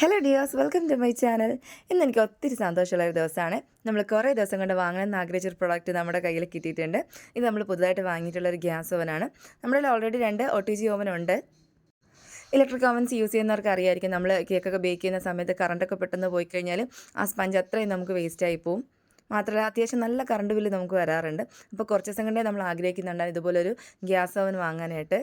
Hello dears welcome to my channel ഇന്ന് എനിക്ക് ഒത്തിരി സന്തോഷമുള്ള ഒരു ദിവസമാണ്. നമ്മൾ കുറേ ദിവസം കൊണ്ട് വാങ്ങണമെന്ന് ആഗ്രഹിച്ചൊരു പ്രോഡക്റ്റ് നമ്മുടെ കയ്യിൽ കിട്ടിയിട്ടുണ്ട്. ഇത് നമ്മൾ പുതുതായിട്ട് വാങ്ങിയിട്ടുള്ള ഒരു ഗ്യാസ് ഓവനാണ് നമ്മുടെ ഓൾറെഡി രണ്ട് ഒ ടി ജി ഓവനുണ്ട് ഇലക്ട്രിക് ഓവൻസ് യൂസ് ചെയ്യുന്നവർക്ക് അറിയായിരിക്കും. നമ്മൾ കേക്കൊക്കെ ബേക്ക് ചെയ്യുന്ന സമയത്ത് കറണ്ടൊക്കെ പെട്ടെന്ന് പോയി കഴിഞ്ഞാൽ ആ സ്പഞ്ച് അത്രയും നമുക്ക് വേസ്റ്റ് ആയി പോവും. മാത്രമല്ല അത്യാവശ്യം നല്ല കറണ്ട് ബില്ല് നമുക്ക് വരാറുണ്ട്. അപ്പോൾ കുറച്ച് ദിവസം കൊണ്ടേ നമ്മൾ ആഗ്രഹിക്കുന്നുണ്ടായിരുന്നു ഇതുപോലൊരു ഗ്യാസ് ഓവൻ വാങ്ങാനായിട്ട്.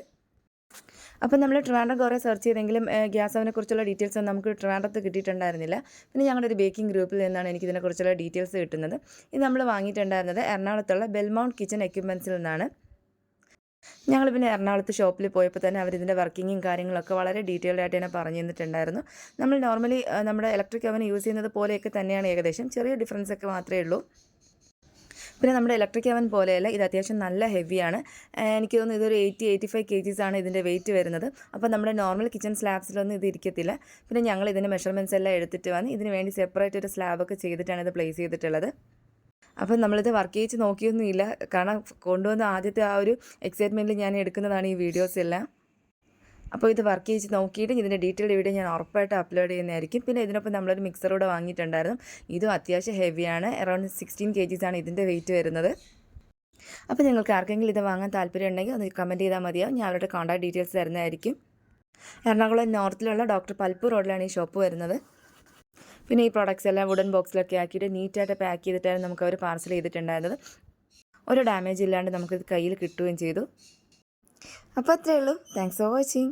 അപ്പം നമ്മൾ ട്രിവാൻഡ്രം കുറേ സെർച്ച് ചെയ്തെങ്കിലും ഗ്യാസ് അവനെക്കുറിച്ചുള്ള ഡീറ്റെയിൽസ് ഒന്നും നമുക്ക് ട്രിവാൻഡ്രത്ത് കിട്ടിയിട്ടുണ്ടായിരുന്നില്ല. പിന്നെ ഞങ്ങളുടെ ഒരു ബേക്കിംഗ് ഗ്രൂപ്പിൽ നിന്നാണ് എനിക്ക് ഇതിനെക്കുറിച്ചുള്ള ഡീറ്റെയിൽസ് കിട്ടുന്നത്. ഇത് നമ്മൾ വാങ്ങിയിട്ടുണ്ടായിരുന്നത് എറണാകുളത്തുള്ള ബെൽമൗണ്ട് കിച്ചൺ എക്യുപ്മെൻസിൽ നിന്നാണ്. ഞങ്ങൾ പിന്നെ എറണാകുളത്ത് ഷോപ്പിൽ പോയപ്പോൾ തന്നെ അവരിതിന്റെ വർക്കിങ്ങും കാര്യങ്ങളൊക്കെ വളരെ ഡീറ്റെയിൽഡ് ആയിട്ട് തന്നെ പറഞ്ഞു തന്നിട്ടുണ്ടായിരുന്നു. നമ്മൾ നോർമലി നമ്മുടെ ഇലക്ട്രിക് അവൻ യൂസ് ചെയ്യുന്നത് പോലെയൊക്കെ തന്നെയാണ് ഏകദേശം. ചെറിയ ഡിഫറൻസ് ഒക്കെ മാത്രമേ ഉള്ളൂ. പിന്നെ നമ്മുടെ ഇലക്ട്രിക് അവൻ പോലെയല്ല ഇത് അത്യാവശ്യം നല്ല ഹെവിയാണ് എനിക്ക് തോന്നുന്നു ഇതൊരു eighty eighty five K Gs ആണ് ഇതിന്റെ വെയിറ്റ് വരുന്നത്. അപ്പോൾ നമ്മുടെ നോർമൽ കിച്ചൺ സ്ലാബ്സിലൊന്നും ഇത് ഇരിക്കത്തില്ല. പിന്നെ ഞങ്ങൾ ഇതിന്റെ മെഷർമെന്റ്സ് എല്ലാം എടുത്തിട്ട് വന്ന് ഇതിന് വേണ്ടി സെപ്പറേറ്റ് ഒരു സ്ലാബൊക്കെ ചെയ്തിട്ടാണ് ഇത് പ്ലേസ് ചെയ്തിട്ടുള്ളത്. അപ്പം നമ്മളിത് വർക്ക് ചെയ്ത് നോക്കിയൊന്നുമില്ല. കാരണം കൊണ്ടുവന്ന ആദ്യത്തെ ആ ഒരു എക്സൈറ്റ്മെന്റിൽ ഞാൻ എടുക്കുന്നതാണ് ഈ വീഡിയോസ് എല്ലാം. അപ്പോൾ ഇത് വർക്ക് ചെയ്ത് നോക്കിയിട്ട് ഇതിന്റെ ഡീറ്റെയിൽ വീഡിയോ ഞാൻ ഉറപ്പായിട്ട് അപ്ലോഡ് ചെയ്യുന്നതായിരിക്കും. പിന്നെ ഇതിനൊപ്പം നമ്മളൊരു മിക്സർ കൂടെ വാങ്ങിയിട്ടുണ്ടായിരുന്നു. ഇതും അത്യാവശ്യം ഹെവിയാണ് അറൗണ്ട് സിക്സ്റ്റീൻ കെ ആണ് ഇതിന്റെ വെയിറ്റ് വരുന്നത്. അപ്പോൾ നിങ്ങൾക്ക് ആർക്കെങ്കിലും ഇത് വാങ്ങാൻ താല്പര്യം ഉണ്ടെങ്കിൽ ഒന്ന് കമന്റ് ചെയ്താൽ മതിയാവും. ഞാൻ അവരുടെ കോൺടാക്ട് ഡീറ്റെയിൽസ് തരുന്നതായിരിക്കും. എറണാകുളം നോർത്തിലുള്ള ഡോക്ടർ പൽപ്പൂർ റോഡിലാണ് ഈ ഷോപ്പ് വരുന്നത്. പിന്നെ ഈ പ്രോഡക്റ്റ്സ് എല്ലാം വുഡൻ ബോക്സിലൊക്കെ ആക്കിയിട്ട് നീറ്റായിട്ട് പാക്ക് ചെയ്തിട്ടായിരുന്നു നമുക്ക് അവർ പാർസൽ ചെയ്തിട്ടുണ്ടായിരുന്നത്. ഒരു ഡാമേജ് ഇല്ലാണ്ട് നമുക്കിത് കയ്യിൽ കിട്ടുകയും ചെയ്തു. അപ്പോൾ അത്രയേ ഉള്ളൂ. Thanks for watching